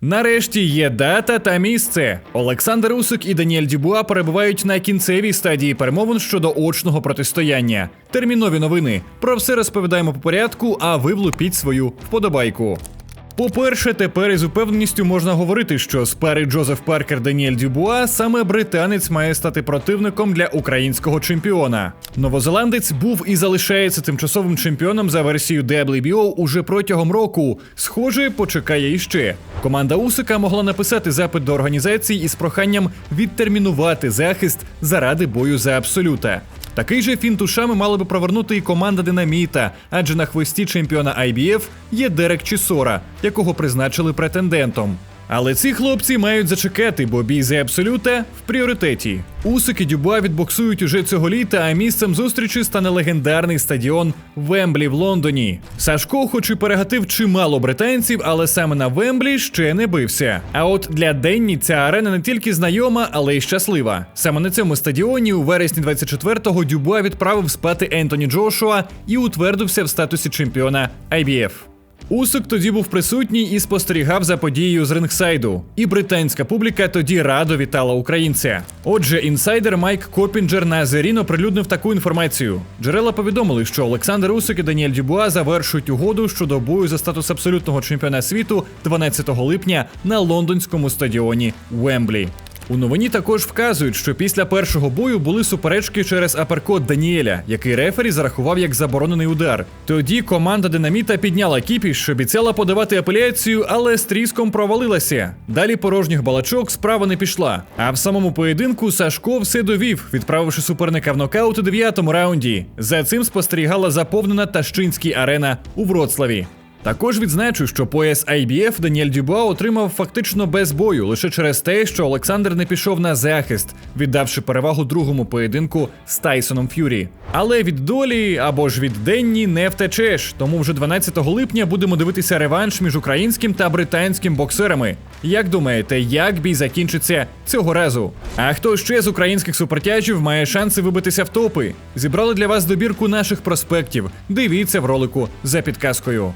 Нарешті є дата та місце. Олександр Усик і Даніель Дюбуа перебувають на кінцевій стадії перемовин щодо очного протистояння. Термінові новини. Про все розповідаємо по порядку, а ви влупіть свою вподобайку. По-перше, тепер із упевненістю можна говорити, що з пари Джозеф Паркер Даніель Дюбуа саме британець має стати противником для українського чемпіона. Новозеландець був і залишається тимчасовим чемпіоном за версією WBO уже протягом року. Схоже, почекає іще. Команда Усика могла написати запит до організації із проханням відтермінувати захист заради бою за абсолюта. Такий же фінт ушами мала би провернути і команда Динаміта, адже на хвості чемпіона IBF є Дерек Чісора, якого призначили претендентом. Але ці хлопці мають зачекати, бо бій за абсолюта в пріоритеті. Усик і Дюбуа відбоксують уже цього літа, а місцем зустрічі стане легендарний стадіон Вемблі в Лондоні. Сашко, хоч і перегатив чимало британців, але саме на Вемблі ще не бився. А от для Денні ця арена не тільки знайома, але й щаслива. Саме на цьому стадіоні у вересні 24-го Дюбуа відправив спати Ентоні Джошуа і утвердився в статусі чемпіона IBF. Усик тоді був присутній і спостерігав за подією з рингсайду. І британська публіка тоді радо вітала українця. Отже, інсайдер Майк Копінджер на Зерін оприлюднив таку інформацію. Джерела повідомили, що Олександр Усик і Даніель Дюбуа завершують угоду щодо бою за статус абсолютного чемпіона світу 12 липня на лондонському стадіоні Вемблі. У новині також вказують, що після першого бою були суперечки через аперкот Даніеля, який рефері зарахував як заборонений удар. Тоді команда Динаміта підняла кіпіш, що обіцяла подавати апеляцію, але з тріском провалилася. Далі порожніх балачок справа не пішла. А в самому поєдинку Сашко все довів, відправивши суперника в нокаут у дев'ятому раунді. За цим спостерігала заповнена Тащинський арена у Вроцлаві. Також відзначу, що пояс IBF Даніель Дюбуа отримав фактично без бою лише через те, що Олександр не пішов на захист, віддавши перевагу другому поєдинку з Тайсоном Ф'юрі. Але від долі або ж від Денні не втечеш. Тому вже 12 липня будемо дивитися реванш між українським та британським боксерами. Як думаєте, як бій закінчиться цього разу? А хто ще з українських супертяжів має шанси вибитися в топи? Зібрали для вас добірку наших проспектів. Дивіться в ролику за підказкою.